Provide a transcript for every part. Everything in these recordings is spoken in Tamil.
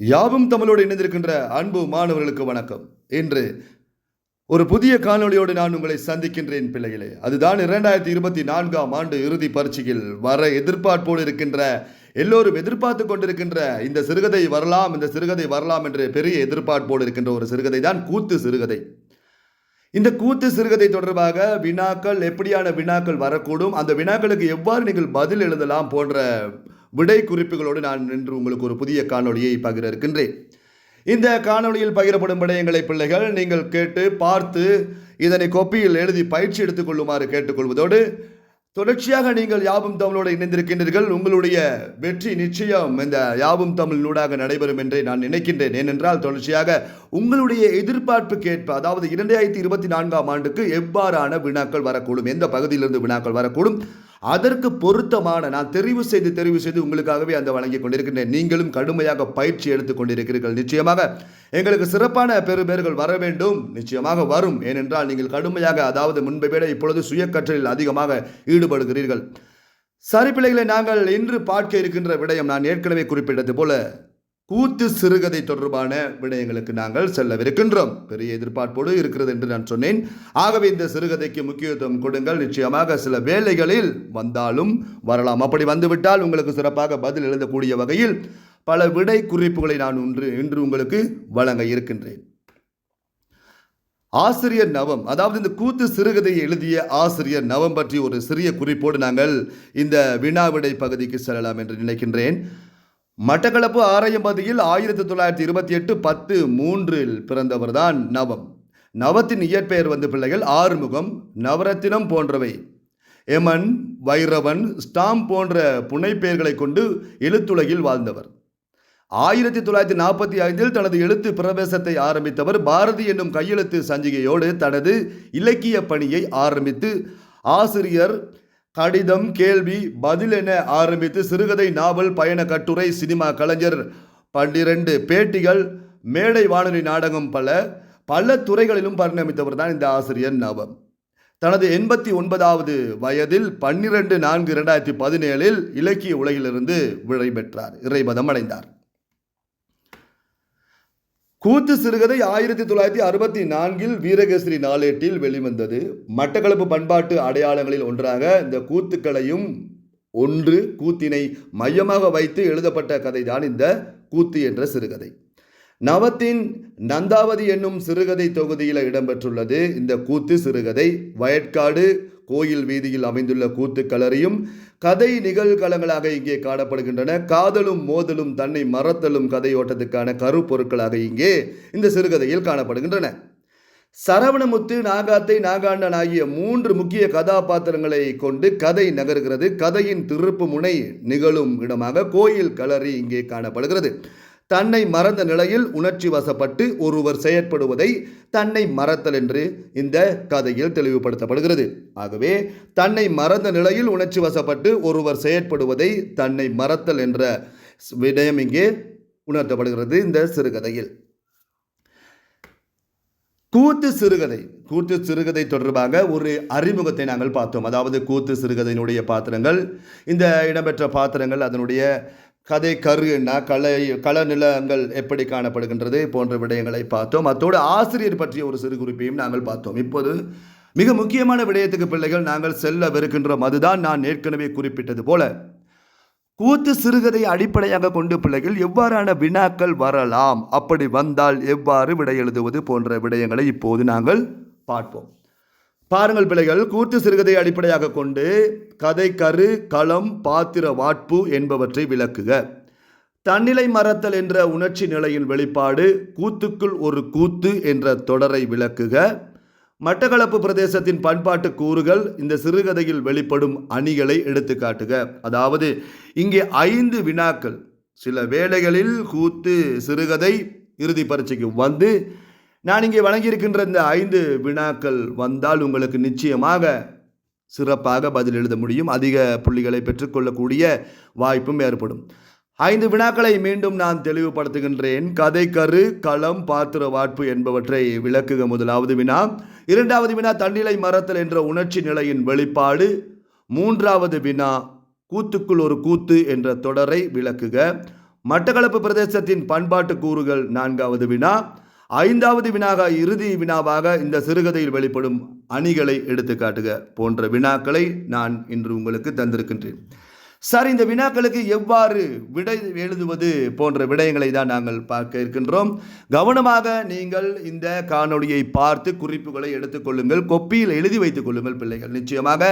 யாவும் தமிழோடு இணைந்திருக்கின்ற அன்பு மாணவர்களுக்கு வணக்கம். இன்று ஒரு புதிய காணொளியோடு நான் உங்களை சந்திக்கின்றேன் பிள்ளைகளே. அதுதான் இரண்டாயிரத்தி இருபத்தி நான்காம் ஆண்டு இறுதி பரீட்சையில் வர எதிர்பார்ப்போடு இருக்கின்ற எல்லோரும் எதிர்பார்த்து கொண்டிருக்கின்ற இந்த சிறுகதை வரலாம் இந்த சிறுகதை வரலாம் என்று பெரிய எதிர்பார்ப்போடு இருக்கின்ற ஒரு சிறுகதை தான் கூத்து சிறுகதை. இந்த கூத்து சிறுகதை தொடர்பாக வினாக்கள் எப்படியான வினாக்கள் வரக்கூடும் அந்த வினாக்களுக்கு எவ்வாறு நீங்கள் பதில் எழுதலாம் போன்ற விடை குறிப்புகளோடு நான் இன்று உங்களுக்கு ஒரு புதிய காணொளியை பகிர இருக்கின்றேன் இந்த காணொளியில் பகிரப்படும் விடயங்களை பிள்ளைகள் நீங்கள் கேட்டு பார்த்து இதனை கொப்பியில் எழுதி பயிற்சி எடுத்துக்கொள்ளுமாறு கேட்டுக்கொள்வதோடு தொடர்ச்சியாக நீங்கள் யாவும் தமிழோடு இணைந்திருக்கின்றீர்கள். உங்களுடைய வெற்றி நிச்சயம் இந்த யாவும் தமிழ் நூடாக நடைபெறும் என்றே நான் நினைக்கின்றேன். ஏனென்றால் தொடர்ச்சியாக உங்களுடைய எதிர்பார்ப்புக்கு ஏற்ப அதாவது இரண்டாயிரத்தி இருபத்தி நான்காம் ஆண்டுக்கு எவ்வாறான வினாக்கள் வரக்கூடும் எந்த பகுதியிலிருந்து வினாக்கள் வரக்கூடும் அதற்கு பொருத்தமான நான் தெரிவு செய்து தெரிவு செய்து உங்களுக்காகவே அந்த வழங்கி கொண்டிருக்கின்றேன். நீங்களும் கடுமையாக பயிற்சி எடுத்துக் கொண்டிருக்கிறீர்கள். நிச்சயமாக எங்களுக்கு சிறப்பான பெறுபேர்கள் வர வேண்டும். நிச்சயமாக வரும். ஏனென்றால் நீங்கள் கடுமையாக அதாவது முன்பை விட இப்பொழுது சுயக்கற்றலில் அதிகமாக ஈடுபடுகிறீர்கள். சரி பிள்ளைகளை நாங்கள் இன்று பார்க்க இருக்கின்ற விடயம் நான் ஏற்கனவே குறிப்பிட்டது போல கூத்து சிறுகதை தொடர்பான விடயங்களுக்கு நாங்கள் செல்லவிருக்கின்றோம். பெரிய எதிர்பார்ப்போடு இருக்கிறது என்று நான் சொன்னேன். ஆகவே இந்த சிறுகதைக்கு முக்கியத்துவம் கொடுங்கள். நிச்சயமாக சில வேலைகளில் வந்தாலும் வரலாம். அப்படி வந்துவிட்டால் உங்களுக்கு சிறப்பாக பதில் எழுதக்கூடிய வகையில் பல விடை குறிப்புகளை நான் இன்று இன்று உங்களுக்கு வழங்க இருக்கின்றேன். ஆசிரியர் நவம் அதாவது இந்த கூத்து சிறுகதையை எழுதிய ஆசிரியர் நவம் பற்றி ஒரு சிறிய குறிப்போடு நாங்கள் இந்த வினாவிடை பகுதிக்கு செல்லலாம் என்று நினைக்கின்றேன். மட்டக்களப்பு ஆரையம்பதியில் ஆயிரத்தி தொள்ளாயிரத்தி இருபத்தி எட்டு பத்து மூன்றில் பிறந்தவர் தான் நவம். நவத்தின் இயற்பெயர் வந்து பிள்ளைகள் ஆறுமுகம் நவரத்தினம் போன்றவை. எமன் வைரவன் ஸ்டாம் போன்ற புனைப்பெயர்களை கொண்டு எழுத்துலகில் வாழ்ந்தவர். ஆயிரத்தி தொள்ளாயிரத்தி நாற்பத்தி ஐந்தில் தனது எழுத்து பிரவேசத்தை ஆரம்பித்தவர். பாரதி என்னும் கையெழுத்து சஞ்சிகையோடு தனது இலக்கிய பணியை ஆரம்பித்து ஆசிரியர் கடிதம் கேள்வி பதில் என ஆரம்பித்து சிறுகதை நாவல் பயண கட்டுரை சினிமா கலைஞர் பன்னிரண்டு பேட்டிகள் மேடை வானொலி நாடகம் பல பல துறைகளிலும் பரிணமித்தவர் தான் இந்த ஆசிரியர் நவம். தனது எண்பத்தி ஒன்பதாவது வயதில் பன்னிரண்டு நான்கு இரண்டாயிரத்தி பதினேழில் இலக்கிய உலகிலிருந்து விடைபெற்றார் இறைபதம் அடைந்தார். கூத்து சிறுகதை ஆயிரத்தி தொள்ளாயிரத்தி அறுபத்தி நான்கில் வீரகேசரி நாளேட்டில் வெளிவந்தது. மட்டக்களப்பு பண்பாட்டு அடையாளங்களில் ஒன்றாக இந்த கூத்துக்களையும் ஒன்று கூத்தினை மையமாக வைத்து எழுதப்பட்ட கதைதான் இந்த கூத்து என்ற சிறுகதை. நவத்தின் நந்தாவதி என்னும் சிறுகதை தொகுதியில் இடம்பெற்றுள்ளது. இந்த கூத்து சிறுகதை வயற்காடு கோயில் வீதியில் அமைந்துள்ள கூத்து களரியும் கதை நிகழ்களங்களாக இங்கே காணப்படுகின்றன. காதலும் மோதலும் தன்னை மறத்தலும் கதையோட்டத்துக்கான கருப்பொருட்களாக இங்கே இந்த சிறுகதையில் காணப்படுகின்றன. சரவணமுத்து நாகாத்தை நாகாண்டன் ஆகிய மூன்று முக்கிய கதாபாத்திரங்களை கொண்டு கதை நகர்கிறது. கதையின் திருப்பு முனை நிகழும் இடமாக கோயில் களரி இங்கே காணப்படுகிறது. தன்னை மறந்த நிலையில் உணர்ச்சி வசப்பட்டு ஒருவர் செயற்படுவதை தன்னை மறத்தல் என்று இந்த கதையில் தெளிவுபடுத்தப்படுகிறது. ஆகவே தன்னை மறந்த நிலையில் உணர்ச்சி வசப்பட்டு ஒருவர் செயற்படுவதை தன்னை மறத்தல் என்ற விடயம் இங்கே உணர்த்தப்படுகிறது இந்த சிறுகதையில். கூத்து சிறுகதை கூத்து சிறுகதை தொடர்பாக ஒரு அறிமுகத்தை நாங்கள் பார்த்தோம். அதாவது கூத்து சிறுகதையினுடைய பாத்திரங்கள் இந்த இடம்பெற்ற பாத்திரங்கள் அதனுடைய கதை கரு என்ன கலை களநிலங்கள் எப்படி காணப்படுகின்றது போன்ற விடயங்களை பார்த்தோம். அத்தோடு ஆசிரியர் பற்றிய ஒரு சிறு குறிப்பையும் நாங்கள் பார்த்தோம். இப்போது மிக முக்கியமான விடயத்துக்கு பிள்ளைகள் நாங்கள் செல்லவிருக்கின்றோம் அதுதான் நான் ஏற்கனவே குறிப்பிட்டது போல. கூத்து சிறுகதை அடிப்படையாக கொண்டு பிள்ளைகள் எவ்வாறான வினாக்கள் வரலாம் அப்படி வந்தால் எவ்வாறு விடை எழுதுவது போன்ற விடயங்களை இப்போது நாங்கள் பார்ப்போம். பாருங்கள் பிள்ளைகள் கூத்து சிறுகதை அடிப்படையாக கொண்டு கதை கரு களம் பாத்திர வாட்பு என்பவற்றை விளக்குக. தன்னிலை மறத்தல் என்ற உணர்ச்சி நிலையின் வெளிப்பாடு கூத்துக்குள் ஒரு கூத்து என்ற தொடரை விளக்குக. மட்டக்களப்பு பிரதேசத்தின் பண்பாட்டு கூறுகள் இந்த சிறுகதையில் வெளிப்படும் அணிகளை எடுத்து காட்டுக அதாவது இங்கே ஐந்து வினாக்கள். சில வேளைகளில் கூத்து சிறுகதை இறுதி பரீட்சைக்கு வந்து நான் இங்கே வழங்கியிருக்கின்ற இந்த ஐந்து வினாக்கள் வந்தால் உங்களுக்கு நிச்சயமாக சிறப்பாக பதில் எழுத முடியும். அதிக புள்ளிகளை பெற்றுக்கொள்ளக்கூடிய வாய்ப்பும் ஏற்படும். ஐந்து வினாக்களை மீண்டும் நான் தெளிவுபடுத்துகின்றேன். கதை கரு களம் பாத்திர வாட்பு என்பவற்றை விளக்குக முதலாவது வினா. இரண்டாவது வினா தன்னிலை மறத்தல் என்ற உணர்ச்சி நிலையின் வெளிப்பாடு. மூன்றாவது வினா கூத்துக்குள் ஒரு கூத்து என்ற தொடரை விளக்குக. மட்டக்களப்பு பிரதேசத்தின் பண்பாட்டு கூறுகள் நான்காவது வினா. ஐந்தாவது வினாக இறுதி வினாவாக இந்த சிறுகதையில் வெளிப்படும் அணிகளை எடுத்துக்காட்டுக. போன்ற வினாக்களை நான் இன்று உங்களுக்கு தந்திருக்கின்றேன். சார் இந்த வினாக்களுக்கு எவ்வாறு விடை எழுதுவது போன்ற விடயங்களை தான் நாங்கள் பார்க்க இருக்கின்றோம். கவனமாக நீங்கள் இந்த காணொளியை பார்த்து குறிப்புகளை எடுத்துக்கொள்ளுங்கள் கொப்பியில் எழுதி வைத்துக் கொள்ளுங்கள் பிள்ளைகள் நிச்சயமாக.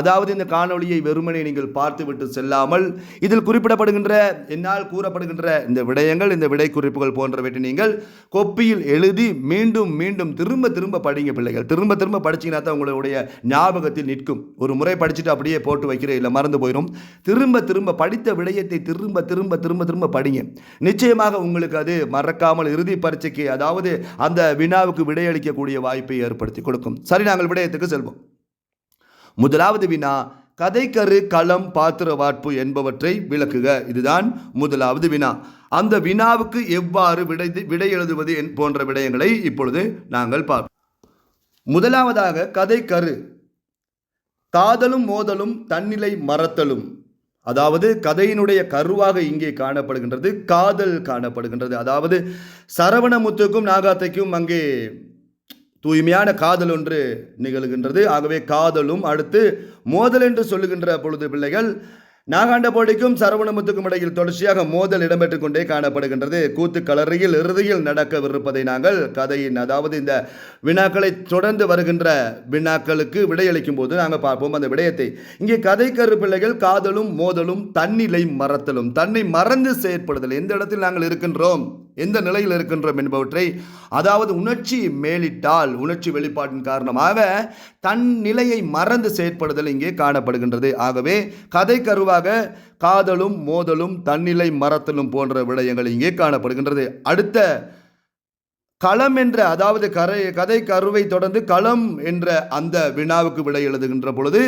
அதாவது இந்த காணொளியை வெறுமனை நீங்கள் பார்த்துவிட்டு செல்லாமல் இதில் குறிப்பிடப்படுகின்ற என்னால் கூறப்படுகின்ற இந்த விடயங்கள் இந்த விடை குறிப்புகள் போன்றவற்றை நீங்கள் கொப்பியில் எழுதி மீண்டும் மீண்டும் திரும்ப திரும்ப படிங்க பிள்ளைகள். திரும்ப திரும்ப படிச்சீங்கன்னா தான் உங்களுடைய ஞாபகத்தில் நிற்கும். ஒரு முறை படிச்சுட்டு அப்படியே போட்டு வைக்கிற இல்லை மறந்து போயிடும் திரும்ப திரும்ப படித்த விடயத்தை திரும்ப திரும்ப திரும்ப திரும்ப படிங்க. நிச்சயமாக உங்களுக்கு அது மறக்காமல் இறுதி பரீட்சைக்கு அதாவது அந்த வினாவுக்கு விடையளிக்கக்கூடிய வாய்ப்பை ஏற்படுத்தி கொடுக்கும். சரி நாங்கள் விடயத்துக்கு செல்வோம். முதலாவது வினா கதைக்கரு களம் பாத்திர வாட்பு என்பவற்றை விளக்குக. இதுதான் முதலாவது வினா. அந்த வினாவுக்கு எவ்வாறு விடை விடை எழுதுவது என் போன்ற விடயங்களை இப்பொழுது நாங்கள் பார்ப்போம். முதலாவதாக கதைக்கரு. காதலும் மோதலும் தன்னிலை மறத்தலும். அதாவது கதையினுடைய கருவாக இங்கே காணப்படுகின்றது காதல் காணப்படுகின்றது. அதாவது சரவணமுத்துக்கும் நாகாத்தைக்கும் அங்கே தூய்மையான காதல் ஒன்று நிகழ்கின்றது. ஆகவே காதலும் அடுத்து மோதல் என்று சொல்லுகின்ற பொழுது பிள்ளைகள் நாகாண்டபோடிக்கும் சரவணமுத்துக்கும் இடையில் தொடர்ச்சியாக மோதல் இடம்பெற்றுக் கொண்டே காணப்படுகின்றது. கூத்து கலரியில் இறுதியில் நடக்கவிருப்பதை நாங்கள் கதையின் அதாவது இந்த வினாக்களை தொடர்ந்து வருகின்ற வினாக்களுக்கு விடையளிக்கும் போது நாங்கள் பார்ப்போம் அந்த விடயத்தை. இங்கே கதை கருப்பிள்ளைகள் காதலும் மோதலும் தன்னிலை மறத்தலும் தன்னை மறந்து செயற்படுதல் எந்த இடத்தில் நாங்கள் இருக்கின்றோம்? எந்த நிலையில் இருக்கின்றோம் என்பவற்றை அதாவது உணர்ச்சி மேலிட்டால் உணர்ச்சி வெளிப்பாட்டின் காரணமாக தன் நிலையை மறந்து செயற்படுதல் இங்கே காணப்படுகின்றது. ஆகவே கதை கருவாக காதலும் மோதலும் தன்னிலை மறத்தலும் போன்ற விடயங்கள் இங்கே காணப்படுகின்றது. அடுத்த களம் என்ற அதாவது கரை கதை கருவை தொடர்ந்து களம் என்ற அந்த வினாவுக்கு விடை எழுதுகின்ற பொழுது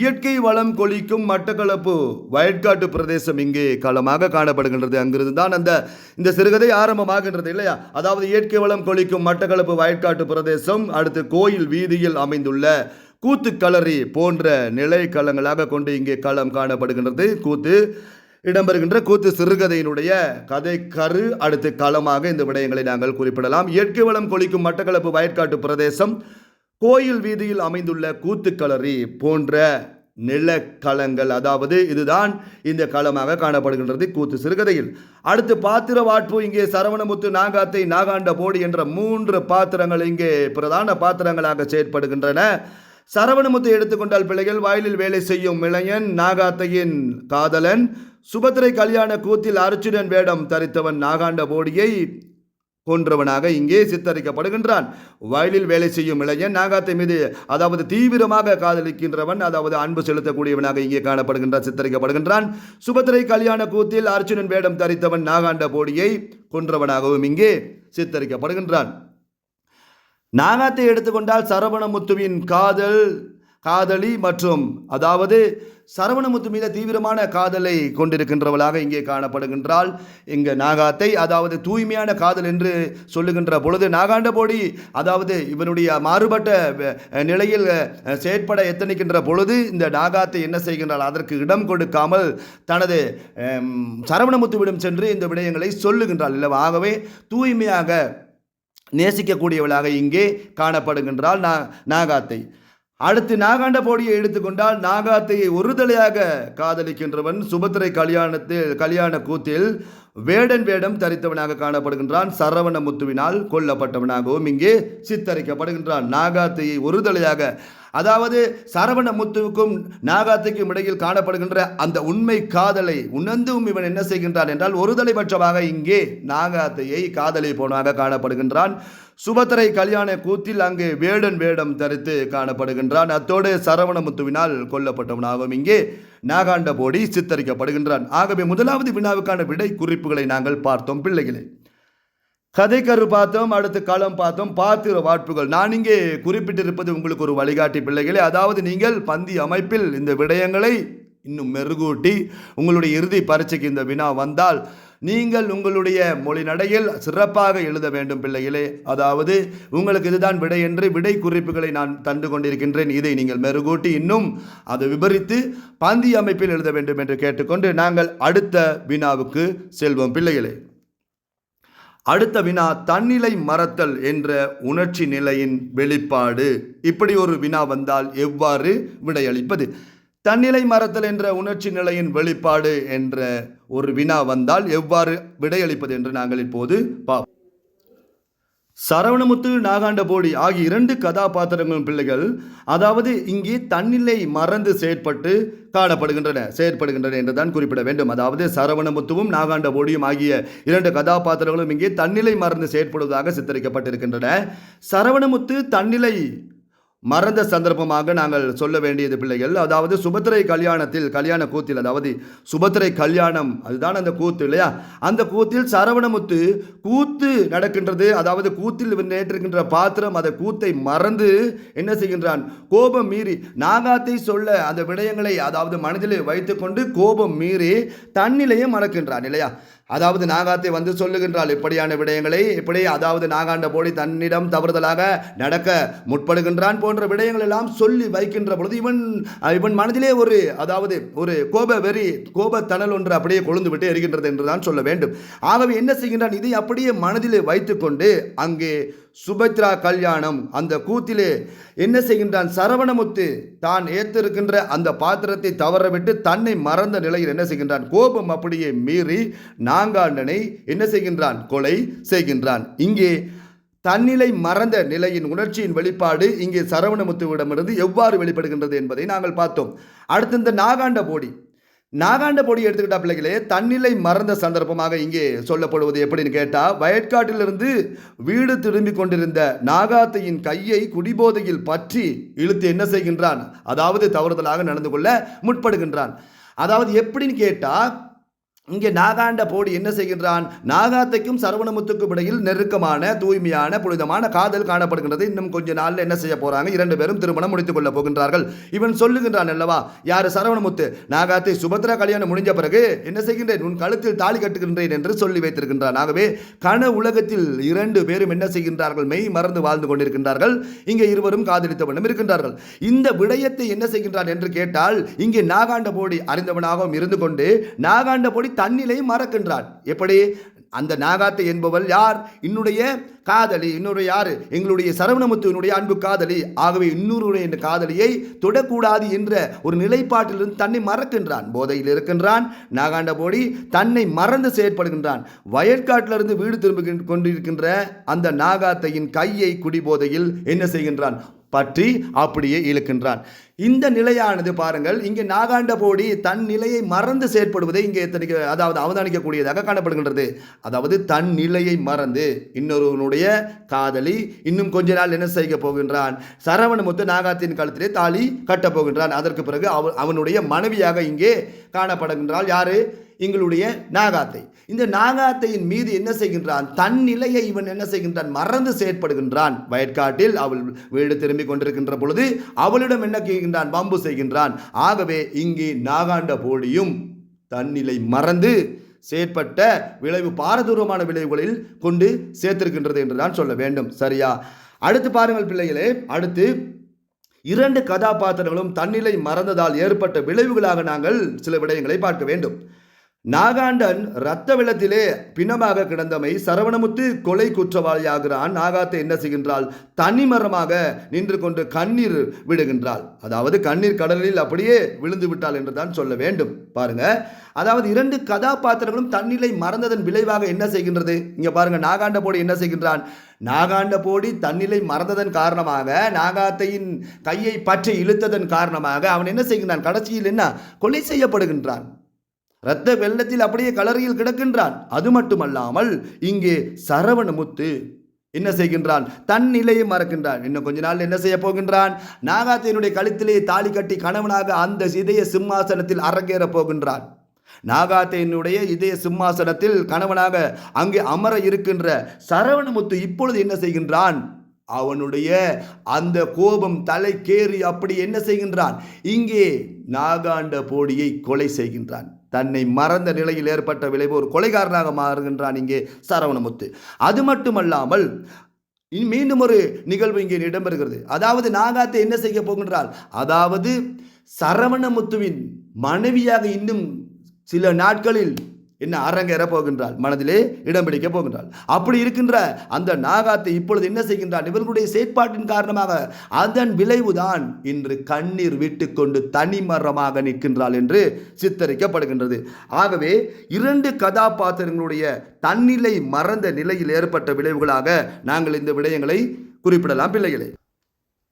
இயற்கை வளம் கொளிக்கும் மட்டக்களப்பு வயற்காட்டு பிரதேசம் இங்கே களமாக காணப்படுகின்றது. அங்கிருந்து தான் அந்த இந்த சிறுகதை ஆரம்பமாகின்றது இல்லையா? அதாவது இயற்கை வளம் கொளிக்கும் மட்டக்களப்பு வயற்காட்டு பிரதேசம் அடுத்து கோயில் வீதியில் அமைந்துள்ள கூத்து களரி போன்ற நிலை களங்களாக கொண்டு இங்கே களம் காணப்படுகின்றது. கூத்து இடம்பெறுகின்ற கூத்து சிறுகதையினுடைய கதை கரு அடுத்து களமாக இந்த விடயங்களை நாங்கள் குறிப்பிடலாம். இயற்கை வளம் கொளிக்கும் மட்டக்களப்பு வயற்காட்டு பிரதேசம் கோயில் வீதியில் அமைந்துள்ள கூத்துக்களரி போன்ற நிலக்களங்கள். அதாவது இதுதான் இந்த களமாக காணப்படுகின்றது கூத்து சிறுகதையில். அடுத்து பாத்திர வாட்பு இங்கே சரவணமுத்து நாகாத்தை நாகாண்ட போடி என்ற மூன்று பாத்திரங்கள் இங்கே பிரதான பாத்திரங்களாக செயற்படுகின்றன. சரவணமுத்து எடுத்துக்கொண்டால் பிள்ளைகள் வயலில் வேலை செய்யும் இளைஞன் நாகாத்தையின் காதலன் சுபத்திரை கல்யாண கூத்தில் அர்ச்சுனன் வேடம் தரித்தவன் நாகாண்ட போடியை கொன்றவனாக இங்கே சித்தரிக்கப்படுகின்றான். வயலில் வேலை செய்யும் இளைஞன் நாகாத்தை மீது அதாவது தீவிரமாக காதலிக்கின்றவன் அதாவது அன்பு செலுத்தக்கூடியவனாக இங்கே காணப்படுகின்றான் சித்தரிக்கப்படுகின்றான். சுபத்திரை கல்யாண கூத்தில் அர்ச்சுனன் வேடம் தரித்தவன் நாகாண்ட போடியை கொன்றவனாகவும் இங்கே சித்தரிக்கப்படுகின்றான். நாகாத்தை எடுத்துக்கொண்டால் சரவணமுத்துவின் காதல் காதலி மற்றும் அதாவது சரவணமுத்து மீது தீவிரமான காதலை கொண்டிருக்கின்றவளாக இங்கே காணப்படுகின்றாள். இங்கு நாகாத்தை அதாவது தூய்மையான காதல் என்று சொல்லுகின்ற பொழுது நாகாண்டபோடி அதாவது இவனுடைய மாறுபட்ட நிலையில் செயற்பட எத்தனிக்கின்ற பொழுது இந்த நாகாத்தை என்ன செய்கின்றாள்? அதற்கு இடம் கொடுக்காமல் தனது சரவணமுத்துவிடம் சென்று இந்த விடயங்களை சொல்லுகின்றாள். இல்லை ஆகவே தூய்மையாக நேசிக்கக்கூடியவளாக இங்கே காணப்படுகின்றாள் நா நாகாத்தை. அடுத்து நாகாண்ட போடியை எடுத்துக்கொண்டால் நாகாத்தையை ஒரு தலையாக காதலிக்கின்றவன் சுபத்திரை கல்யாணத்தில் கல்யாண கூத்தில் வேடன் வேடம் தரித்தவனாக காணப்படுகின்றான். சரவண முத்துவினால் கொல்லப்பட்டவனாகவும் இங்கே சித்தரிக்கப்படுகின்றான். நாகாத்தையை ஒரு தலையாக அதாவது சரவண முத்துவுக்கும் நாகாத்தைக்கும் இடையில் காணப்படுகின்ற அந்த உண்மை காதலை உணர்ந்தும் இவன் என்ன செய்கின்றான் என்றால் ஒருதலைபட்சமாக இங்கே நாகாத்தையை காதலை போனாக காணப்படுகின்றான். சுபத்திரை கல்யாண கூத்தில் அங்கே வேடன் வேடம் தரித்து காணப்படுகின்றான். அத்தோடு சரவணமுத்துவினால் கொல்லப்பட்டவனாகவும் இங்கே நாகாண்ட போடி சித்தரிக்கப்படுகின்றான். ஆகவே முதலாவது வினாவுக்கான விடை குறிப்புகளை நாங்கள் பார்த்தோம். பிள்ளைகளே கதைக்கரு பார்த்தோம் அடுத்து களம் பார்த்தோம் பாத்திர வாட்புகள் நான் இங்கே குறிப்பிட்டிருப்பது உங்களுக்கு ஒரு வழிகாட்டி பிள்ளைகளே. அதாவது நீங்கள் பந்தி அமைப்பில் இந்த விடயங்களை இன்னும் மெருகூட்டி உங்களுடைய இறுதி பரீட்சைக்கு இந்த வினா வந்தால் நீங்கள் உங்களுடைய மொழி நடையில் சிறப்பாக எழுத வேண்டும் பிள்ளைகளே. அதாவது உங்களுக்கு இதுதான் விடை என்று விடை குறிப்புகளை நான் தந்து கொண்டிருக்கின்றேன். இதை நீங்கள் மெருகூட்டி இன்னும் அதை விபரித்து பந்தி அமைப்பில் எழுத வேண்டும் என்று கேட்டுக்கொண்டு நாங்கள் அடுத்த வினாவுக்கு செல்வோம் பிள்ளைகளே. அடுத்த வினா தன்னிலை மறத்தல் என்ற உணர்ச்சி நிலையின் வெளிப்பாடு. இப்படி ஒரு வினா வந்தால் எவ்வாறு விடையளிப்பது? தன்னிலை மறத்தல் என்ற உணர்ச்சி நிலையின் வெளிப்பாடு என்ற ஒரு வினா வந்தால் எவ்வாறு விடையளிப்பது என்று நாங்கள் இப்போது பார்ப்போம். சரவணமுத்து நாகாண்டபோடி ஆகிய இரண்டு கதாபாத்திரங்களும் பிள்ளைகள் அதாவது இங்கே தன்னிலை மறந்து செயற்பட்டு காணப்படுகின்றன செயற்படுகின்றன என்றுதான் குறிப்பிட வேண்டும். அதாவது சரவணமுத்துவும் நாகாண்டபோடியும் ஆகிய இரண்டு கதாபாத்திரங்களும் இங்கே தன்னிலை மறந்து செயற்படுவதாக சித்தரிக்கப்பட்டிருக்கின்றன. சரவணமுத்து தன்னிலை மறந்த சந்தர்ப்பமாக நாங்கள் சொல்ல வேண்டியது பிள்ளைகள். அதாவது சுபத்திரை கல்யாணத்தில் கல்யாண கூத்தில் அதாவது சுபத்திரை கல்யாணம் அதுதான் அந்த கூத்து இல்லையா? அந்த கூத்தில் சரவணமுத்து கூத்து நடக்கின்றது. அதாவது கூத்தில் நேற்றிருக்கின்ற பாத்திரம் அந்த கூத்தை மறந்து என்ன செய்கின்றான்? கோபம் மீறி நாகாத்தை சொல்ல அந்த விடயங்களை அதாவது மனதிலே வைத்துக்கொண்டு கோபம் மீறி தன்னிலையே மறக்கின்றான் இல்லையா? அதாவது நாகாத்தை வந்து சொல்லுகின்றால் இப்படியான விடயங்களை இப்படி அதாவது நாகாண்ட போலி தன்னிடம் தவறுதலாக நடக்க முற்படுகின்றான் போன்ற விடயங்கள் எல்லாம் சொல்லி வைக்கின்ற பொழுது இவன் இவன் மனதிலே ஒரு அதாவது ஒரு கோப வெறி கோபத்தனல் ஒன்று அப்படியே கொழுந்து விட்டு எரிகின்றது என்றுதான் சொல்ல வேண்டும். ஆகவே என்ன செய்கின்றான்? இதை அப்படியே மனதிலே வைத்துக்கொண்டு அங்கே சுபத்ரா கல்யாணம். அந்த கூத்திலே என்ன செய்கின்றான்? சரவணமுத்து தான் ஏற்றிருக்கின்ற அந்த பாத்திரத்தை தவறவிட்டு தன்னை மறந்த நிலையில் என்ன செய்கின்றான்? கோபம் அப்படியே மீறி நாங்காண்டனை என்ன செய்கின்றான்? கொலை செய்கின்றான். இங்கே தன்னிலை மறந்த நிலையின் உணர்ச்சியின் வெளிப்பாடு இங்கே சரவணமுத்துவிடமிருந்து எவ்வாறு வெளிப்படுகின்றது என்பதை நாங்கள் பார்த்தோம். அடுத்து இந்த நாகாண்ட போடி. நாகாண்ட பொடி எடுத்துக்கிட்டா பிள்ளைகளே தன்னிலை மறந்த சந்தர்ப்பமாக இங்கே சொல்லப்படுவது எப்படின்னு கேட்டால் வயற்காட்டிலிருந்து வீடு திரும்பி கொண்டிருந்த நாகாத்தையின் கையை குடிபோதையில் பற்றி இழுத்து என்ன செய்கின்றான்? அதாவது தவறுதலாக நடந்து கொள்ள முற்படுகின்றான். அதாவது எப்படின்னு கேட்டால் இங்கே நாகாண்ட போடி என்ன செய்கின்றான்? நாகாத்தைக்கும் சரவணமுத்துக்கும் இடையில் நெருக்கமான தூய்மையான புனிதமான காதல் காணப்படுகின்றது. இன்னும் கொஞ்ச நாளில் என்ன செய்ய போறாங்க? இரண்டு பேரும் திருமணம் முடித்துக் கொள்ள போகின்றார்கள். இவன் சொல்லுகின்றான் அல்லவா? யார் சரவணமுத்து? நாகாத்தை சுபத்ரா கல்யாணம் முடிஞ்ச பிறகு என்ன செய்கின்றேன்? உன் கழுத்தில் தாலி கட்டுகின்றேன் என்று சொல்லி வைத்திருக்கின்றான். ஆகவே கன உலகத்தில் இரண்டு பேரும் என்ன செய்கின்றார்கள்? மெய் மறந்து வாழ்ந்து கொண்டிருக்கின்றார்கள். இங்கே இருவரும் காதலித்த வண்ணம் இருக்கின்றார்கள். இந்த விடயத்தை என்ன செய்கின்றான் என்று கேட்டால் இங்கே நாகாண்ட போடி அறிந்தவனாகவும் இருந்து கொண்டு நாகாண்ட போடி தன்னிலை மறக்கின்றான். எப்படி? அந்த நாகாத்தை என்பவள் யார்? என்னுடைய காதலி. இன்னொரு யார்? எங்களுடைய சரவணமுத்துவனுடைய அன்பு காதலி. ஆகவே இன்னொருடைய காதலியை தொடக்கூடாது என்ற ஒரு நிலைப்பாட்டிலிருந்து தன்னை மறக்கின்றான். போதையில் இருக்கின்றான். நாகாண்ட போடி தன்னை மறந்து செயற்படுகின்றான். வயற்காட்டிலிருந்து வீடு திரும்ப கொண்டிருக்கின்ற அந்த நாகாத்தையின் கையை குடிபோதையில் என்ன செய்கின்றான்? பற்றி அப்படியே இழுக்கின்றான். இந்த நிலையானது பாருங்கள் இங்கே நாகாண்டபோடி தன் நிலையை மறந்து செயற்படுவதை இங்கே எத்தனை அதாவது அவதானிக்கக்கூடியதாக காணப்படுகின்றது. அதாவது தன் நிலையை மறந்து இன்னொருவனுடைய காதலி இன்னும் கொஞ்ச நாள் என்ன செய்ய போகின்றான்? சரவண முத்து நாகாத்தின் காலத்திலே தாலி கட்டப் போகின்றான். அதற்கு பிறகு அவ அவனுடைய மனைவியாக இங்கே காணப்படுகின்றாள். யாரு? எங்களுடைய நாகாத்தை. இந்த நாகாத்தையின் மீது என்ன செய்கின்றான்? தன் நிலையை இவன் என்ன செய்கின்றான்? மறந்து செயற்படுகின்றான். வயற்காட்டில் அவள் வீடு திரும்பி கொண்டிருக்கின்ற பொழுது அவளிடம் என்ன செய்கின்றான்? பம்பு செய்கின்றான். ஆகவே இங்கே நாகாண்ட போடியும் தன்னிலை மறந்து செயற்பட்ட விளைவு பாரதூரமான விளைவுகளில் கொண்டு சேர்த்திருக்கின்றது என்று தான் சொல்ல வேண்டும். சரியா? அடுத்து பாருங்கள் பிள்ளைகளே அடுத்து இரண்டு கதாபாத்திரங்களும் தன்னிலை மறந்ததால் ஏற்பட்ட விளைவுகளாக நாங்கள் சில விடயங்களை பார்க்க வேண்டும். நாகாண்டன் இரத்த வெள்ளத்திலே பிணமாக கிடந்தமை சரவணமுத்து கொலை குற்றவாளியாகிறான். நாகாத்தை என்ன செய்கின்றாள்? தனிமரமாக நின்று கொண்டு கண்ணீர் விடுகின்றாள். அதாவது கண்ணீர் கடலில் அப்படியே விழுந்து விட்டாள் என்று தான் சொல்ல வேண்டும். பாருங்க. அதாவது இரண்டு கதாபாத்திரங்களும் தன்னிலை மறந்ததன் விளைவாக என்ன செய்கின்றது? இங்க பாருங்க நாகாண்ட போடி என்ன செய்கின்றான்? நாகாண்ட போடி தன்னிலை மறந்ததன் காரணமாக நாகாத்தையின் கையை பற்றி இழுத்ததன் காரணமாக அவன் என்ன செய்கின்றான்? கடைசியில் என்ன? கொலை செய்யப்படுகின்றான். இரத்த வெள்ளத்தில் அப்படியே கலரியில் கிடக்கின்றான். அது மட்டுமல்லாமல் இங்கே சரவணமுத்து என்ன செய்கின்றான்? தன் நிலையை மறக்கின்றான். இன்னும் கொஞ்ச நாள் என்ன செய்ய போகின்றான்? நாகாத்தியனுடைய கழுத்திலே தாலி கட்டி கணவனாக அந்த இதய சிம்மாசனத்தில் அரங்கேற போகின்றான். நாகாத்தேனுடைய இதய சிம்மாசனத்தில் கணவனாக அங்கே அமர இருக்கின்ற சரவணமுத்து இப்பொழுது என்ன செய்கின்றான்? அவனுடைய அந்த கோபம் தலைக்கேறி அப்படி என்ன செய்கின்றான்? இங்கே நாகாண்ட போடியை கொலை செய்கின்றான். தன்னை மறந்த நிலையில் ஏற்பட்ட விளைவு ஒரு கொலைகாரனாக மாறுகின்றான் இங்கே சரவணமுத்து. அது மட்டுமல்லாமல் மீண்டும் ஒரு நிகழ்வு இங்கே இடம்பெறுகிறது. அதாவது நாகாத்தை என்ன செய்ய போகின்றால் அதாவது சரவணமுத்துவின் மனைவியாக இன்னும் சில நாட்களில் என்ன அரங்கேற போகின்றாள் மனதிலே இடம் பிடிக்க போகின்றாள். அப்படி இருக்கின்ற அந்த நாகாத்தை இப்பொழுது என்ன செய்கின்றான்? இவர்களுடைய செயற்பாட்டின் காரணமாக அதன் விளைவுதான் இன்று கண்ணீர் விட்டுக்கொண்டு தனிமரமாக நிற்கின்றாள் என்று சித்தரிக்கப்படுகின்றது. ஆகவே இரண்டு கதாபாத்திரங்களுடைய தன்னிலை மறந்த நிலையில் ஏற்பட்ட விளைவுகளாக நாங்கள் இந்த விடயங்களை குறிப்பிடலாம் பிள்ளைகளே.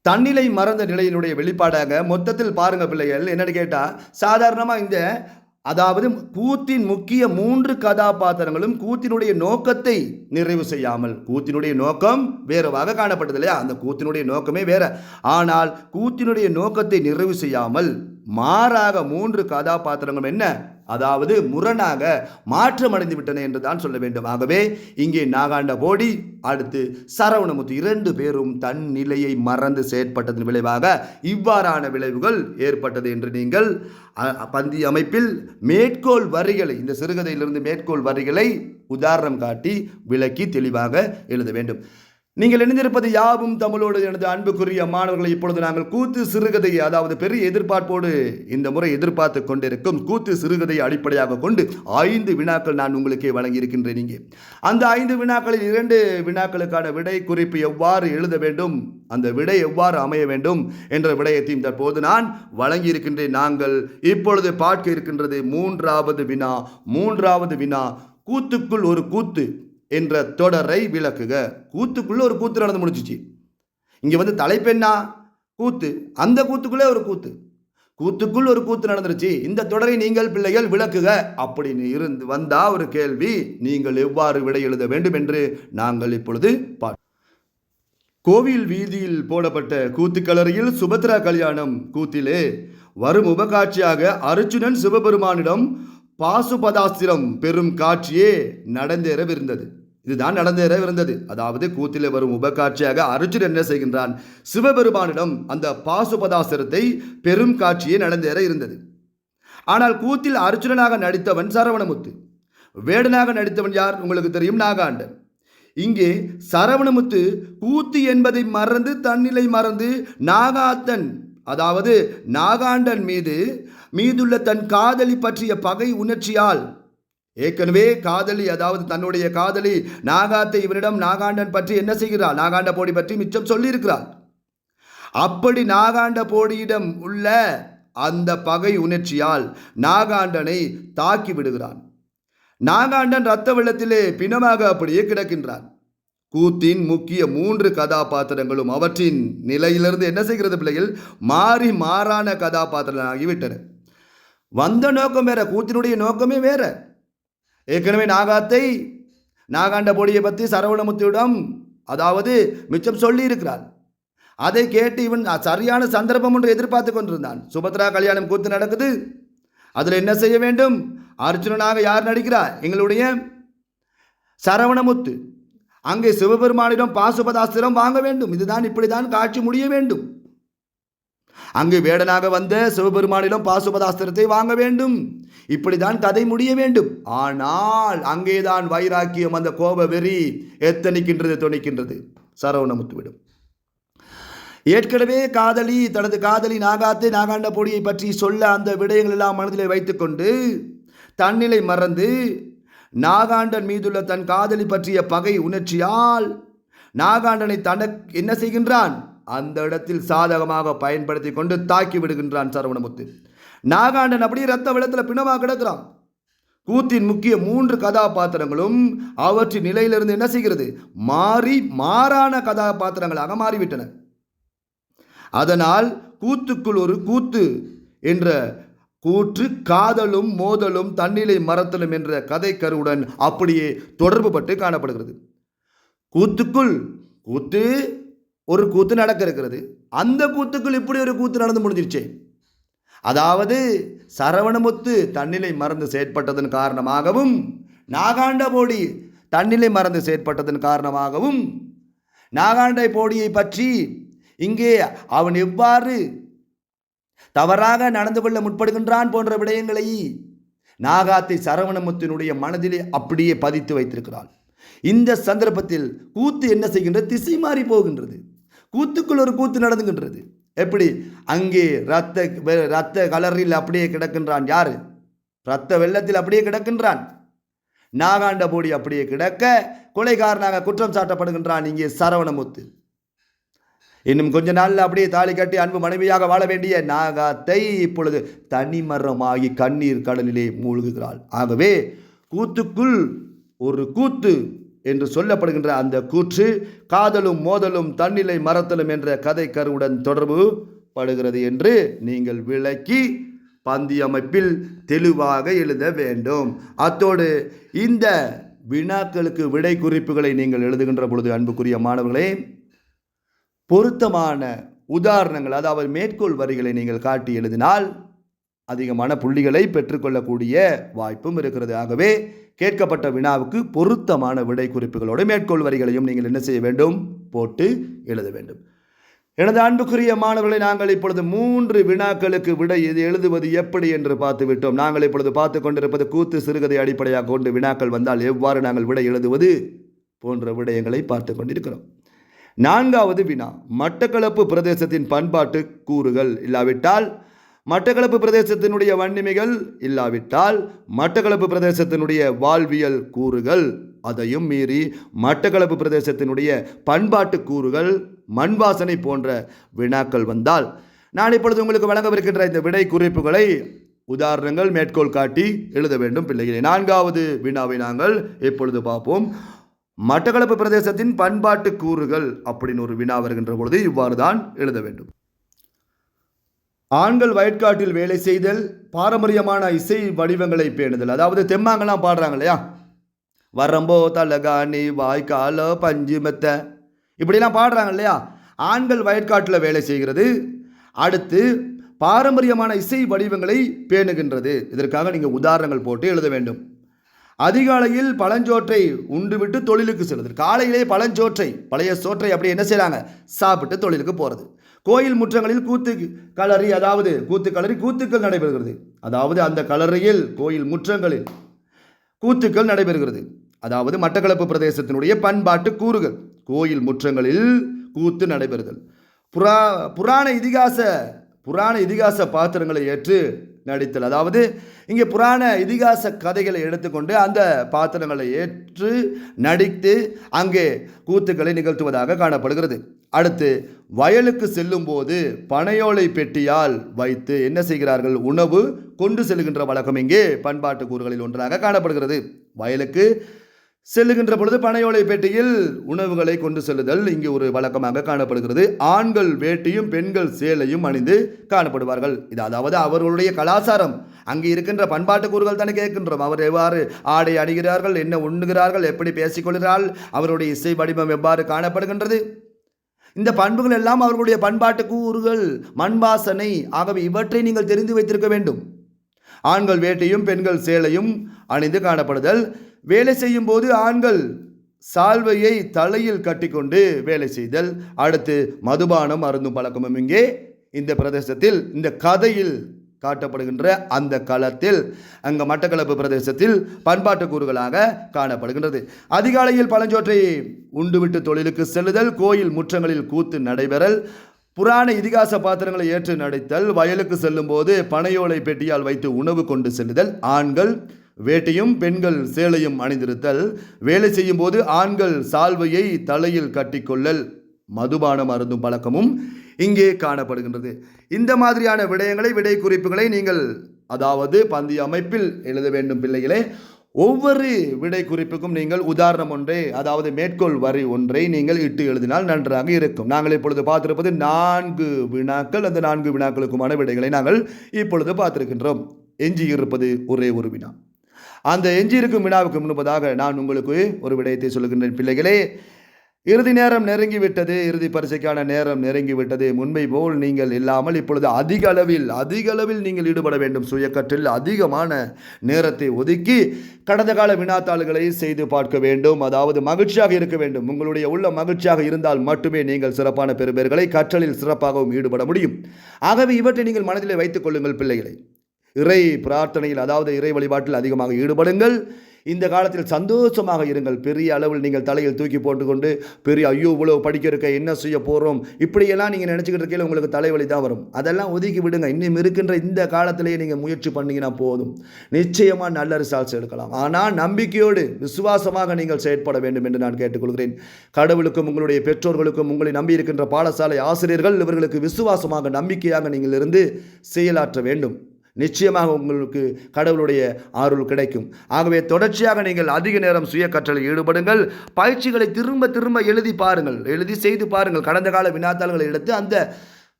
தன்னிலை மறந்த நிலையினுடைய வெளிப்பாடாக மொத்தத்தில் பாருங்க பிள்ளைகள் என்னென்னு கேட்டால் சாதாரணமாக இந்த அதாவது கூத்தின் முக்கிய மூன்று கதாபாத்திரங்களும் கூத்தினுடைய நோக்கத்தை நிறைவு செய்யாமல் கூத்தினுடைய நோக்கம் வேறுவாக காணப்பட்டது இல்லையா? அந்த கூத்தினுடைய நோக்கமே வேற. ஆனால் கூத்தினுடைய நோக்கத்தை நிறைவு செய்யாமல் மாறாக மூன்று கதாபாத்திரங்களும் என்ன? அதாவது முரணாக மாற்றமடைந்து விட்டன என்று தான் சொல்ல வேண்டும். ஆகவே இங்கே நாகாண்ட போடி அடுத்து சரவணமுத்து இரண்டு பேரும் தன் நிலையை மறந்து செயற்பட்டதன் விளைவாக இவ்வாறான விளைவுகள் ஏற்பட்டது என்று நீங்கள் பந்தி அமைப்பில் மேற்கோள் வரிகளை இந்த சிறுகதையிலிருந்து மேற்கோள் வரிகளை உதாரணம் காட்டி விளக்கி தெளிவாக எழுத வேண்டும். நீங்கள் இணைந்திருப்பது யாவும் தமிழோடு எனது அன்புக்குரிய மாணவர்களை இப்பொழுது நாங்கள் கூத்து சிறுகதையை அதாவது பெரிய எதிர்பார்ப்போடு இந்த முறை எதிர்பார்த்து கொண்டிருக்கும் கூத்து சிறுகதையை அடிப்படையாக கொண்டு ஐந்து வினாக்கள் நான் உங்களுக்கே வழங்கியிருக்கின்றேன் இங்கே. அந்த ஐந்து வினாக்களில் இரண்டு வினாக்களுக்கான விடை குறிப்பு எவ்வாறு எழுத வேண்டும் அந்த விடை எவ்வாறு அமைய வேண்டும் என்ற விடயத்தையும் தற்போது நான் வழங்கியிருக்கின்றேன். நாங்கள் இப்பொழுது பார்க்க இருக்கின்றது மூன்றாவது வினா மூன்றாவது வினா கூத்துக்குள் ஒரு கூத்து. என்ற தொடரை விளக்குக. கூத்துக்குள்ளே ஒரு கூத்து நடந்து முடிஞ்சிச்சு. இங்கே வந்து தலைப்பெண்ணா கூத்து. அந்த கூத்துக்குள்ளே ஒரு கூத்து. கூத்துக்குள் ஒரு கூத்து நடந்துருச்சு. இந்த தொடரை நீங்கள் பிள்ளைகள் விளக்குக. அப்படின்னு இருந்து வந்தா ஒரு கேள்வி. நீங்கள் எவ்வாறு விடை எழுத வேண்டும் என்று நாங்கள் இப்பொழுது பா கோவில் வீதியில் போடப்பட்ட கூத்துக்களறியில் சுபத்ரா கல்யாணம். கூத்திலே வரும் உபகாட்சியாக அர்ஜுனன் சிவபெருமானிடம் பாசுபதாஸ்திரம் பெறும் காட்சியே நடந்தேறவிருந்தது. இதுதான் நடந்தேறவிருந்தது அதாவது கூத்திலே வரும் உபகாட்சியாக அர்ஜுனன் என்ன செய்கின்றான்? சிவபெருமானிடம் அந்த பாசுபதாஸ்திரத்தை பெரும் காட்சியே நடந்தேற இருந்தது. ஆனால் கூத்தில் அர்ஜுனனாக நடித்தவன் சரவணமுத்து. வேடனாக நடித்தவன் யார்? உங்களுக்கு தெரியும் நாகாண்டன். இங்கே சரவணமுத்து கூத்து என்பதை மறந்து தன்னிலை மறந்து நாகாத்தன் அதாவது நாகாண்டன் மீது மீதுள்ள தன் காதலி பற்றிய பகை உணர்ச்சியால் ஏற்கனவே காதலி அதாவது தன்னுடைய காதலி நாகாத்தை இவனிடம் நாகாண்டன் பற்றி என்ன செய்கிறாள்? நாகாண்ட போடி பற்றி மிச்சம் சொல்லியிருக்கிறாள். அப்படி நாகாண்ட போடியிடம் உள்ள அந்த பகை உணர்ச்சியால் நாகாண்டனை தாக்கி விடுகிறான். நாகாண்டன் இரத்த வெள்ளத்திலே பிணமாக அப்படியே கிடக்கின்றான். கூத்தின் முக்கிய மூன்று கதாபாத்திரங்களும் அவற்றின் நிலையிலிருந்து என்ன செய்கிறது பிள்ளைகள்? மாறி மாறான கதாபாத்திரங்களாகிவிட்டன. வந்த நோக்கம் வேற கூத்தினுடைய நோக்கமே வேற. ஏற்கனவே நாகாத்தை நாகாண்ட பொடியை பற்றி சரவணமுத்தியிடம் அதாவது மிச்சம் சொல்லி இருக்கிறார் அதை கேட்டு இவன் சரியான சந்தர்ப்பம் ஒன்று எதிர்பார்த்து கொண்டிருந்தான். சுபத்ரா கல்யாணம் கூத்து நடக்குது. அதில் என்ன செய்ய வேண்டும்? அர்ஜுனனாக யார் நடிக்கிறார்? எங்களுடைய சரவணமுத்து அங்கே சிவபெருமானிடம் பாசுபதாஸ்திரம் வாங்க வேண்டும். இதுதான் இப்படிதான் காட்சி முடிய வேண்டும். அங்கு வேடனாக வந்த சிவபெருமானிடம் பாசுபதாஸ்திரத்தை வாங்க வேண்டும். இப்படிதான் கதை முடிய வேண்டும். ஆனால் அங்கேதான் வைராக்கியம் அந்த கோப வெறி எத்தனிக்கின்றது துணிக்கின்றது சரவணமுத்துவிடும் ஏற்கனவே காதலி தனது காதலி நாகாத்தை நாகாண்ட பொடியை பற்றி சொல்ல அந்த விடயங்கள் எல்லாம் மனதிலே வைத்துக்கொண்டு தன்னிலை மறந்து நாகாண்டன் மீதுள்ள தன் காதலி பற்றிய பகை உணர்ச்சியால் நாகாண்டனை தனக்கு என்ன செய்கின்றான்? அந்த இடத்தில் சாதகமாக பயன்படுத்தி கொண்டு தாக்கி விடுகின்றான் சரவணமுத்து. நாகாண்டன் அப்படியே ரத்த வெள்ளத்தில் பிணமாக கிடக்கிறான். கூத்தின் முக்கிய மூன்று கதாபாத்திரங்களும் அவற்றின் நிலையிலிருந்து என்ன செய்கிறது? மாறி மாறான கதாபாத்திரங்களாக மாறிவிட்டன. அதனால் கூத்துக்குள் ஒரு கூத்து என்ற கூற்று காதலும் மோதலும் தன்னிலை மறத்தலும் என்ற கதை கருவுடன் அப்படியே தொடர்பு பட்டு காணப்படுகிறது. கூத்துக்குள் கூத்து ஒரு கூத்து நடக்க இருக்கிறது அந்த கூத்துக்குள் இப்படி ஒரு கூத்து நடந்து முடிஞ்சிருச்சே. அதாவது சரவணமுத்து தன்னிலை மறந்து செயற்பட்டதன் காரணமாகவும் நாகாண்ட போடி தன்னிலை மறந்து செயற்பட்டதன் காரணமாகவும் நாகாண்டை போடியை பற்றி இங்கே அவன் எவ்வாறு தவறாக நடந்து கொள்ள முற்படுகின்றான் போன்ற விடயங்களை நாகாத்தை சரவணமுத்தினுடைய மனதிலே அப்படியே பதித்து வைத்திருக்கிறாள் இந்த சந்தர்ப்பத்தில் கூத்து என்ன செய்கின்றது திசை மாறி போகின்றது. கூத்துக்குள் ஒரு கூத்து நடந்துகின்றது. எப்படி? அங்கே ரத்த வெ- ரத்த கலரில் அப்படியே கிடக்கின்றான் யார்? ரத்த வெள்ளத்தில் அப்படியே கிடக்கின்றான். நாகாண்ட போடி அப்படியே கிடக்க கொலைகாரனாக குற்றம் சாட்டப்படுகின்றான் இங்கே சரவணமுத்து. இன்னும் கொஞ்ச நாளில் அப்படியே தாலி கட்டி அன்பு மனைவியாக வாழ வேண்டிய நாகாத்தை இப்பொழுது தனிமரமாகி கண்ணீர் கடலிலே மூழ்குகிறாள். ஆகவே கூத்துக்குள் ஒரு கூத்து என்று சொல்லப்படுகின்ற அந்த கூற்று காதலும் மோதலும் தன்னிலை மறத்தலும் என்ற கதை கருவுடன் தொடர்பு படுகிறது என்று நீங்கள் விளக்கி பந்தி அமைப்பில் தெளிவாக எழுத வேண்டும். அத்தோடு இந்த வினாக்களுக்கு விடை குறிப்புகளை நீங்கள் எழுதுகின்ற பொழுது அன்புக்குரிய மாணவர்களே பொருத்தமான உதாரணங்கள் அதாவது மேற்கோள் வரிகளை நீங்கள் காட்டி எழுதினால் அதிகமான புள்ளிகளை பெற்றுக்கொள்ளக்கூடிய வாய்ப்பும் இருக்கிறது. ஆகவே கேட்கப்பட்ட வினாவுக்கு பொருத்தமான விடை குறிப்புகளோடு மேற்கோள் வரிகளையும் நீங்கள் என்ன செய்ய வேண்டும்? போட்டு எழுத வேண்டும். எனது அன்புக்குரிய மாணவர்களை நாங்கள் இப்பொழுது மூன்று வினாக்களுக்கு விடை இது எழுதுவது எப்படி என்று பார்த்து விட்டோம் நாங்கள் இப்பொழுது பார்த்து கொண்டிருப்பது கூத்து சிறுகதை அடிப்படையாக கொண்டு வினாக்கள் வந்தால் எவ்வாறு நாங்கள் விடை எழுதுவது போன்ற விடயங்களை பார்த்து கொண்டிருக்கிறோம். நான்காவது வினா மட்டக்களப்பு பிரதேசத்தின் பண்பாட்டு கூறுகள் இல்லாவிட்டால் மட்டக்களப்பு பிரதேசத்தினுடைய வன்னிமைகள் இல்லாவிட்டால் மட்டக்களப்பு பிரதேசத்தினுடைய வாழ்வியல் கூறுகள் அதையும் மீறி மட்டக்களப்பு பிரதேசத்தினுடைய பண்பாட்டு கூறுகள் மண் வாசனை போன்ற வினாக்கள் வந்தால் நான் இப்பொழுது உங்களுக்கு வழங்கவிருக்கின்ற இந்த விடை குறிப்புகளை உதாரணங்கள் மேற்கோள் காட்டி எழுத வேண்டும் பிள்ளைகளை. நான்காவது வினாவை நாங்கள் இப்பொழுது பார்ப்போம். மட்டக்களப்பு பிரதேசத்தின் பண்பாட்டு கூறுகள் அப்படின்னு ஒரு வினா வருகின்ற பொழுது இவ்வாறு தான் எழுத வேண்டும். ஆண்கள் வயற்காட்டில் வேலை செய்தல் பாரம்பரியமான இசை வடிவங்களை பேணுதல். அதாவது தெம்மாங்கெல்லாம் பாடுறாங்க இல்லையா? வரம்போ தலகாணி வாய்க்காலோ பஞ்சு மெத்த. இப்படிலாம் பாடுறாங்க இல்லையா? ஆண்கள் வயற்காட்டில் வேலை செய்கிறது அடுத்து பாரம்பரியமான இசை வடிவங்களை பேணுகின்றது. இதற்காக நீங்கள் உதாரணங்கள் போட்டு எழுத வேண்டும். அதிகாலையில் பழஞ்சோற்றை உண்டுவிட்டு தொழிலுக்கு செல்வது. காலையிலே பழஞ்சோற்றை பழைய சோற்றை அப்படி என்ன செய்கிறாங்க சாப்பிட்டு தொழிலுக்கு போகிறது கோயில் முற்றங்களில் கூத்து களரி அதாவது கூத்து களரி கூத்துக்கள் நடைபெறுகிறது. அதாவது அந்த களரியில் கோயில் முற்றங்களில் கூத்துக்கள் நடைபெறுகிறது. அதாவது மட்டக்களப்பு பிரதேசத்தினுடைய பண்பாட்டு கூறுகள் கோயில் முற்றங்களில் கூத்து நடைபெறுதல். புரா புராண இதிகாச புராண இதிகாச பாத்திரங்களை ஏற்று நடித்தல். அதாவது இங்கே புராண இதிகாச கதைகளை எடுத்துக்கொண்டு அந்த பாத்திரங்களை ஏற்று நடித்து அங்கே கூத்துக்களை நிகழ்த்துவதாக காணப்படுகிறது. அடுத்து வயலுக்கு செல்லும்போது பனையோலை பெட்டியால் வைத்து என்ன செய்கிறார்கள்? உணவு கொண்டு செல்கின்ற வழக்கம் இங்கே பண்பாட்டு கூறுகளில் ஒன்றாக காணப்படுகிறது. வயலுக்கு செல்லுகின்ற பொழுது பனையோலை பெட்டியில் உணவுகளை கொண்டு செல்லுதல் இங்கு ஒரு வழக்கமாக காணப்படுகிறது. ஆண்கள் வேட்டியும் பெண்கள் சேலையும் அணிந்து காணப்படுவார்கள். இது அதாவது அவர்களுடைய கலாச்சாரம். அங்கே இருக்கின்ற பண்பாட்டு கூறுகள் தானே கேட்கின்றோம். அவர் எவ்வாறு ஆடை அணிகிறார்கள் என்ன உண்ணுகிறார்கள் எப்படி பேசிக்கொள்கிறார்கள் அவருடைய இசை வடிவம் எவ்வாறு காணப்படுகின்றது? இந்த பண்புகள் எல்லாம் அவர்களுடைய பண்பாட்டு கூறுகள் மண்பாசனை ஆகவே இவற்றை நீங்கள் தெரிந்து வைத்திருக்க வேண்டும். ஆண்கள் வேட்டையும் பெண்கள் சேலையும் அணிந்து காணப்படுதல். வேலை செய்யும் போது ஆண்கள் சால்வையை தலையில் கட்டிக்கொண்டு வேலை செய்தல். அடுத்து மதுபானம் அருந்தும் பழக்கமும் இங்கே. இந்த பிரதேசத்தில் இந்த கதையில் காட்டப்படுகின்ற அந்த களத்தில் அங்கே மட்டக்களப்பு பிரதேசத்தில் பண்பாட்டு கூறுகளாக காணப்படுகின்றது. அதிகாலையில் பழஞ்சோற்றை உண்டுவிட்டு தொழிலுக்கு செல்லுதல் கோயில் முற்றங்களில் கூத்து நடைபெறல் புராண இதிகாச பாத்திரங்களை ஏற்று நடித்தல் வயலுக்கு செல்லும்போது பனையோலை பெட்டியால் வைத்து உணவு கொண்டு செல்லுதல் ஆண்கள் வேட்டையும் பெண்கள் சேலையும் அணிந்திருத்தல். வேலை செய்யும் போது ஆண்கள் சால்வையை தலையில் கட்டிக்கொள்ளல். மதுபானம் அருந்தும் பழக்கமும் இங்கே காணப்படுகின்றது. இந்த மாதிரியான விடயங்களை விடை குறிப்புகளை நீங்கள் அதாவது பந்தய அமைப்பில் எழுத வேண்டும் பிள்ளைகளே. ஒவ்வொரு விடை குறிப்புக்கும் நீங்கள் உதாரணம் ஒன்றை அதாவது மேற்கோள் வரி ஒன்றை நீங்கள் இட்டு எழுதினால் நன்றாக இருக்கும். நாங்கள் இப்பொழுது பார்த்திருப்பது நான்கு வினாக்கள். அந்த நான்கு வினாக்களுக்குமான விடைகளை நாங்கள் இப்பொழுது பார்த்திருக்கின்றோம். எஞ்சி இருப்பது ஒரே ஒரு வினா. அந்த எஞ்சியிருக்கும் வினாவுக்கு முன்பதாக நான் உங்களுக்கு ஒரு விடயத்தை சொல்கின்றேன் பிள்ளைகளே இறுதி நேரம் நெருங்கி விட்டது இறுதி பரிசைக்கான நேரம் நெருங்கி விட்டது முன்பை போல் நீங்கள் இல்லாமல் இப்பொழுது அதிக அளவில் அதிக அளவில் நீங்கள் ஈடுபட வேண்டும். சுயக்கற்றில் அதிகமான நேரத்தை ஒதுக்கி கடந்த கால வினாத்தாள்களை செய்து பார்க்க வேண்டும். அதாவது மகிழ்ச்சியாக இருக்க வேண்டும். உங்களுடைய உள்ள மகிழ்ச்சியாக இருந்தால் மட்டுமே நீங்கள் சிறப்பான பெறுபேர்களை. கற்றலில் சிறப்பாகவும் ஈடுபட முடியும். ஆகவே இவற்றை நீங்கள் மனதிலே வைத்துக் கொள்ளுங்கள் பிள்ளைகளை. இறை பிரார்த்தனையில் அதாவது இறை வழிபாட்டில் அதிகமாக ஈடுபடுங்கள். இந்த காலத்தில் சந்தோஷமாக இருங்கள். பெரிய அளவில் நீங்கள் தலையில் தூக்கி போட்டுக்கொண்டு பெரிய ஐயோ இவ்வளோ படிக்க இருக்க என்ன செய்ய போகிறோம் இப்படியெல்லாம் நீங்கள் நினச்சிக்கிட்டு இருக்கையில் உங்களுக்கு தலைவலி தான் வரும். அதெல்லாம் ஒதுக்கி விடுங்க. இன்னும் இருக்கின்ற இந்த காலத்திலேயே நீங்கள் முயற்சி பண்ணிங்கன்னா போதும். நிச்சயமாக நல்ல ரிசால்ட்ஸ் எடுக்கலாம். ஆனால் நம்பிக்கையோடு விசுவாசமாக நீங்கள் செயற்பட வேண்டும் என்று நான் கேட்டுக்கொள்கிறேன். கடவுளுக்கும் உங்களுடைய பெற்றோர்களுக்கும் உங்களை நம்பி இருக்கின்ற பாடசாலை ஆசிரியர்கள் இவர்களுக்கு விசுவாசமாக நம்பிக்கையாக நீங்கள் இருந்து செயலாற்ற வேண்டும். நிச்சயமாக உங்களுக்கு கடவுளுடைய ஆறுள் கிடைக்கும். ஆகவே தொடர்ச்சியாக நீங்கள் அதிக நேரம் சுய கற்றலில் ஈடுபடுங்கள். பயிற்சிகளை திரும்ப திரும்ப எழுதி பாருங்கள். எழுதி செய்து பாருங்கள். கடந்த கால வினாத்தாள்களை எடுத்து அந்த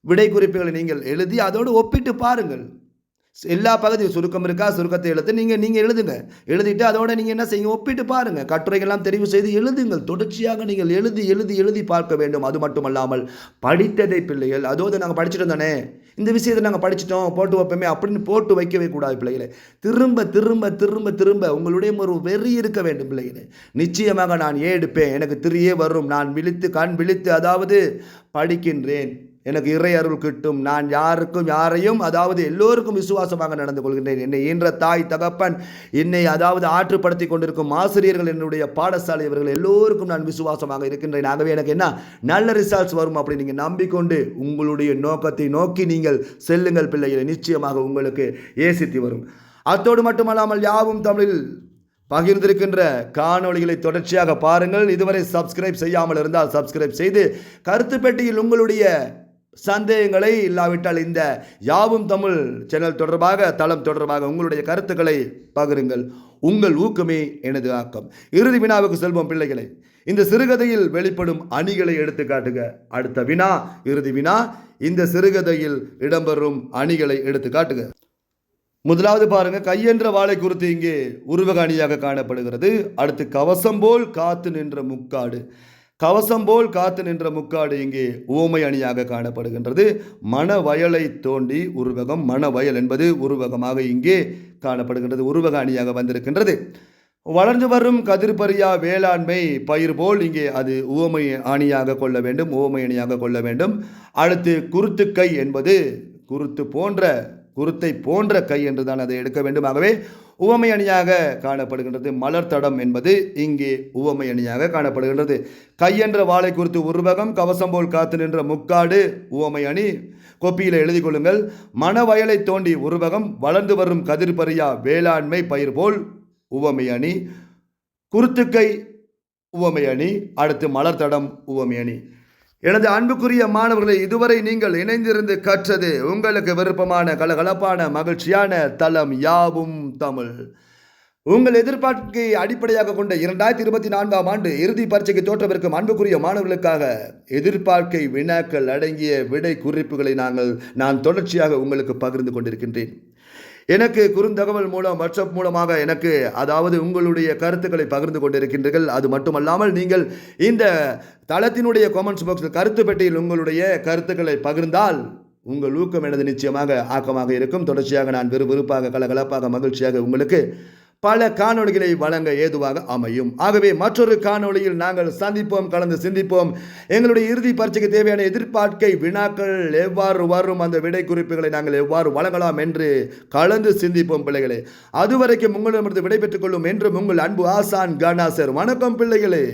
விடை குறிப்புகளை நீங்கள் எழுதி அதோடு ஒப்பிட்டு பாருங்கள். எல்லா பகுதியும் சுருக்கம் இருக்கா? சுருக்கத்தை எழுத்து. நீங்கள் நீங்கள் எழுதுங்க. எழுதிட்டு அதோட நீங்கள் என்ன செய்யுங்க? ஒப்பிட்டு பாருங்கள் கட்டுரைகள்லாம் தெரிவு செய்து எழுதுங்கள். தொடர்ச்சியாக நீங்கள் எழுதி எழுதி எழுதி பார்க்க வேண்டும். அது மட்டுமல்லாமல் படித்ததை பிள்ளைகள் அதோடு நாங்கள் படிச்சுட்டு தானே? இந்த விஷயத்தை நாங்கள் படிச்சிட்டோம். போட்டு வைப்போமே அப்படின்னு போட்டு வைக்கவே கூடாது பிள்ளைகளை. திரும்ப திரும்ப திரும்ப திரும்ப உங்களுடைய ஒரு வெறி இருக்க வேண்டும் பிள்ளைகளே. நிச்சயமாக நான் ஏ எடுப்பேன் எனக்கு திரியே வரும். நான் விழித்து கண் விழித்து அதாவது படிக்கின்றேன். எனக்கு இறை அருள் கிட்டும். நான் யாருக்கும் யாரையும் அதாவது எல்லோருக்கும் விசுவாசமாக நடந்து கொள்கின்றேன். என்னை ஈன்ற தாய் தகப்பன் என்னை அதாவது ஆற்றுப்படுத்தி கொண்டிருக்கும் ஆசிரியர்கள் என்னுடைய பாடசாலை இவர்கள் எல்லோருக்கும் நான் விசுவாசமாக இருக்கின்றேன். ஆகவே எனக்கு என்ன? நல்ல ரிசல்ட்ஸ் வரும் அப்படி நீங்கள் நம்பிக்கொண்டு உங்களுடைய நோக்கத்தை நோக்கி நீங்கள் செல்லுங்கள் பிள்ளைகளை. நிச்சயமாக உங்களுக்கு ஏசித்து வரும். அத்தோடு மட்டுமல்லாமல் யாவும் தமிழில் பகிர்ந்திருக்கின்ற காணொளிகளை தொடர்ச்சியாக பாருங்கள். இதுவரை சப்ஸ்கிரைப் செய்யாமல் இருந்தால் சப்ஸ்கிரைப் செய்து கருத்து பெட்டியில் உங்களுடைய சந்தேகங்களை இல்லாவிட்டால் இந்த யாவும் தமிழ் சேனல் தொடர்பாக தளம் தொடர்பாக உங்களுடைய கருத்துக்களை பகிருங்கள். உங்கள் ஊக்கமே எனது ஆக்கம். இறுதி வினாவுக்கு செல்வோம் பிள்ளைகளை. இந்த சிறுகதையில் வெளிப்படும் அணிகளை எடுத்து காட்டுக. அடுத்த வினா இறுதி வினா இந்த சிறுகதையில் இடம்பெறும் அணிகளை எடுத்து காட்டுக. முதலாவது பாருங்க கையென்ற வாளை குறித்து இங்கே உருவக அணியாக காணப்படுகிறது. அடுத்து கவசம் போல் காத்து நின்ற முக்காடு. கவசம் போல் காத்து நின்ற முக்காடு இங்கே ஊமை அணியாக காணப்படுகின்றது. மணவயலை தோண்டி உருவகம் மணவயல் என்பது உருவகமாக இங்கே காணப்படுகின்றது உருவக அணியாக வந்திருக்கின்றது. வளர்ந்து வரும் கதிர்பரியா வேளாண்மை பயிர் போல் இங்கே அது ஊமை அணியாக கொள்ள வேண்டும் ஊமை அணியாக கொள்ள வேண்டும். அடுத்து குருத்துக்கை என்பது குருத்து போன்ற குருத்தை போன்ற கை என்று தான் அதை எடுக்க வேண்டும். ஆகவே உவமை அணியாக காணப்படுகின்றது. மலர் தடம் என்பது இங்கே உவமை அணியாக காணப்படுகின்றது. கையென்ற வாளை குறித்து உருவகம் கவசம் போல் காத்து நின்ற முக்காடு உவமை அணி கோப்பியில் எழுதி கொள்ளுங்கள். மணவயலை தோண்டி உருவகம் வளர்ந்து வரும் கதிர்பரியா வேளாண்மை பயிர் போல் உவமை அணி. குருத்துக்கை உவமை அணி. அடுத்து மலர் தடம் உவமை அணி. எனது அன்புக்குரிய மாணவர்களை இதுவரை நீங்கள் இணைந்திருந்து கற்றது உங்களுக்கு விருப்பமான கலகலப்பான மகிழ்ச்சியான தளம் யாவும் தமிழ். உங்கள் எதிர்பார்ப்பை அடிப்படையாக கொண்ட இரண்டாயிரத்தி இருபத்தி நான்காம் ஆண்டு இறுதி பரீட்சைக்கு தோற்றவிருக்கும் அன்புக்குரிய மாணவர்களுக்காக எதிர்பார்க்கை வினாக்கள் அடங்கிய விடை குறிப்புகளை நாங்கள் நான் தொடர்ச்சியாக உங்களுக்கு பகிர்ந்து கொண்டிருக்கின்றேன். எனக்கு குறுந்தகவல் மூலம் வாட்ஸ்அப் மூலமாக எனக்கு அதாவது உங்களுடைய கருத்துக்களை பகிர்ந்து கொண்டிருக்கின்றீர்கள். அது மட்டுமல்லாமல் நீங்கள் இந்த தளத்தினுடைய காமெண்ட்ஸ் பாக்ஸில் கருத்து பெட்டியில் உங்களுடைய கருத்துக்களை பகிர்ந்தால் உங்கள் ஊக்கம் எனது நிச்சயமாக ஆக்கமாக இருக்கும். தொடர்ச்சியாக நான் விறுவிறுப்பாக கலகலப்பாக மகிழ்ச்சியாக உங்களுக்கு பல காணொளிகளை வழங்க ஏதுவாக அமையும். ஆகவே மற்றொரு காணொளியில் நாங்கள் சந்திப்போம் கலந்து சிந்திப்போம். எங்களுடைய இறுதி பரீட்சைக்கு தேவையான எதிர்பார்க்கை வினாக்கள் எவ்வாறு வரும் அந்த விடை குறிப்புகளை நாங்கள் எவ்வாறு வழங்கலாம் என்று கலந்து சிந்திப்போம் பிள்ளைகளே. அதுவரைக்கும் உங்களிடமிருந்து விடைபெற்றுக் கொள்ளும் என்றும் உங்கள் அன்பு ஆசான் கணாசர் வணக்கம் பிள்ளைகளே.